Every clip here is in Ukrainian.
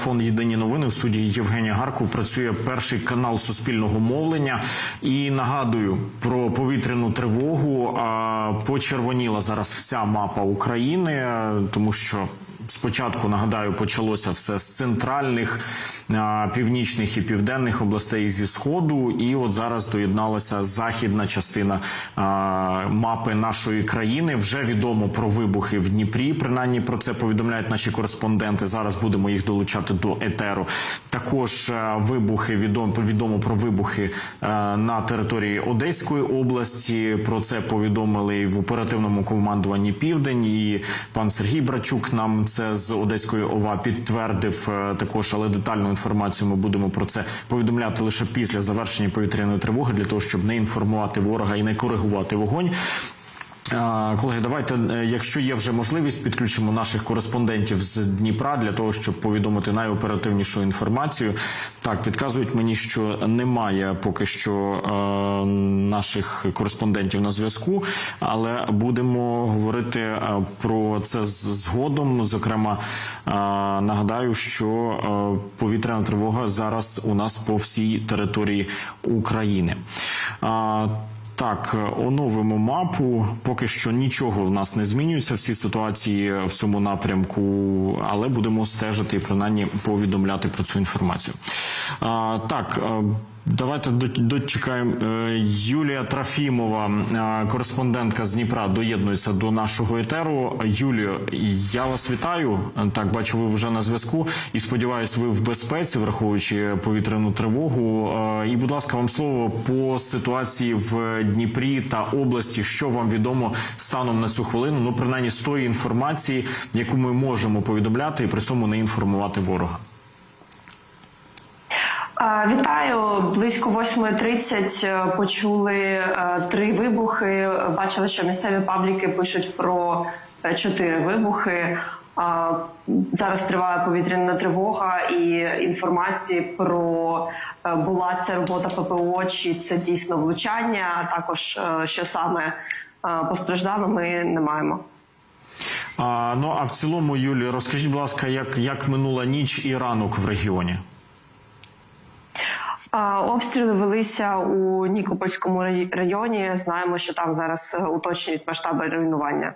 Фон Єдині новини в студії Євгенія Гарков працює перший канал суспільного мовлення. І нагадую про повітряну тривогу. Почервоніла зараз вся мапа України, тому що спочатку нагадаю почалося все з центральних, північних і південних областей зі сходу. І от зараз доєдналася західна частина мапи нашої країни. Вже відомо про вибухи в Дніпрі. Принаймні про це повідомляють наші кореспонденти. Зараз будемо їх долучати до етеру. Також вибухи відомо відомо про вибухи на території Одеської області. Про це повідомили в оперативному командуванні Південь. І пан Сергій Брачук нам це з Одеської ОВА підтвердив е, також, але детальну інформацію ми будемо про це повідомляти лише після завершення повітряної тривоги, для того, щоб не інформувати ворога і не коригувати вогонь. Колеги, давайте, е, якщо є вже можливість, підключимо наших кореспондентів з Дніпра для того, щоб повідомити найоперативнішу інформацію. Так, підказують мені, що немає поки що е, наших кореспондентів на зв'язку, але будемо говорити е, про це згодом. Зокрема, е, нагадаю, що е, повітряна тривога зараз у нас по всій території України. А, так, е, оновимо мапу. Поки що нічого в нас не змінюється. Всі ситуації в цьому напрямку, але будемо стежити і принаймні повідомляти про цю інформацію. А, так. Давайте дочекаємо. Е, Юлія Трофімова, е, кореспондентка з Дніпра, доєднується до нашого етеру. Юлію, я вас вітаю. Так, бачу, ви вже на зв'язку. І сподіваюся, ви в безпеці, враховуючи повітряну тривогу. Е, І, будь ласка, вам слово по ситуації в Дніпрі та області. Що вам відомо станом на цю хвилину? Ну, принаймні, з тої інформації, яку ми можемо повідомляти, і при цьому не інформувати ворога. Вітаю близько 8.30 е, почули е, три вибухи. Бачили, що місцеві пабліки пишуть про е, чотири вибухи. Зараз триває повітряна тривога і інформації про була ця робота ППО, чи це дійсно влучання. а Також що саме постраждало, ми не маємо. А, ну а в цілому, Юлі, розкажіть, будь ласка, як, як минула ніч і ранок в регіоні? Обстріли велися у Нікопольському рай- районі. Знаємо, що там зараз е, уточнюють масштаби руйнування.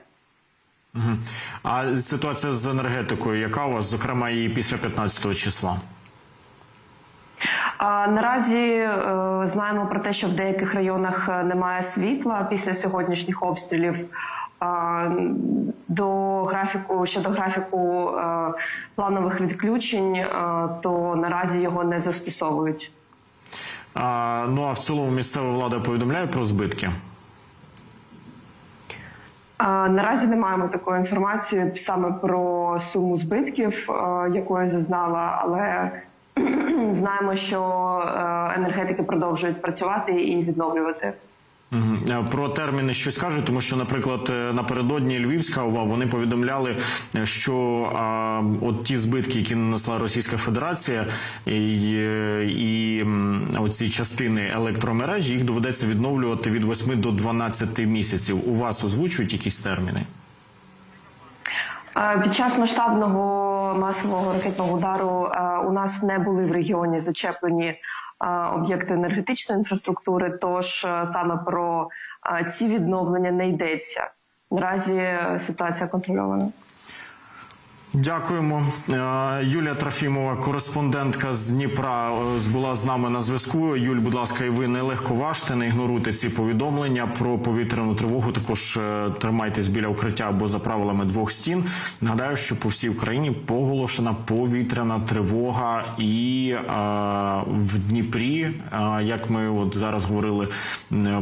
А ситуація з енергетикою, яка у вас, зокрема, і після 15 числа? Наразі е, знаємо про те, що в деяких районах е, немає світла після сьогоднішніх обстрілів. До графіку щодо графіку планових відключень, то наразі його не застосовують. А, ну а в цілому місцева влада повідомляє про збитки. Наразі не маємо такої інформації саме про суму збитків, е, якої зазнала, але знаємо, що е, енергетики продовжують працювати і відновлювати. Е, Про терміни щось кажуть, тому що, наприклад, е, напередодні Львівська ОВА вони повідомляли, е, що а, от ті збитки, які нанесла Російська Федерація, і, і оці частини електромережі, їх доведеться відновлювати від 8 до 12 місяців. У вас озвучують якісь терміни? Під час масштабного масового ракетного удару у нас не були в регіоні зачеплені об'єкти енергетичної інфраструктури. Тож е, саме про е, ці відновлення не йдеться. Наразі е, ситуація контрольована. Дякуємо. Е, Юлія Трофімова, кореспондентка з Дніпра, е, була з нами на зв'язку. Юль, будь ласка, і ви не легковажте, не ігноруйте ці повідомлення про повітряну тривогу. Також е, тримайтесь біля укриття або за правилами двох стін. Нагадаю, що по всій Україні поголошена повітряна тривога, і е, в Дніпрі, е, як ми от зараз говорили,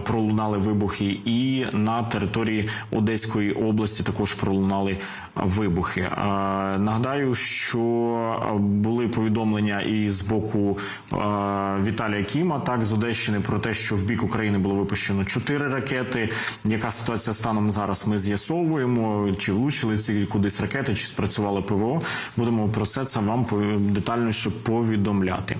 пролунали вибухи, і на території Одеської області також пролунали вибухи. Нагадаю, що е, були повідомлення і з боку е, Віталія Кіма, так з Одещини, про те, що в бік України було випущено чотири ракети. Яка ситуація станом зараз? Ми з'ясовуємо, чи влучили ці кудись ракети, чи спрацювали ПВО. Будемо про все це вам детальніше повідомляти.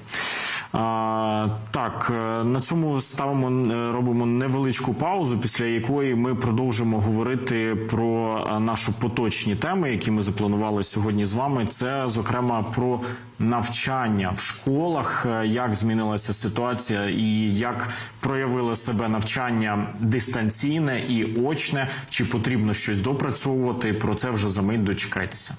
Так, е, на цьому ставимо е, робимо невеличку паузу, після якої ми продовжимо говорити про е, нашу поточні теми, які ми запланували сьогодні з вами. Це зокрема про навчання в школах, як змінилася ситуація і як проявило себе навчання дистанційне і очне, чи потрібно щось допрацьовувати. Про це вже за мить дочекайтеся.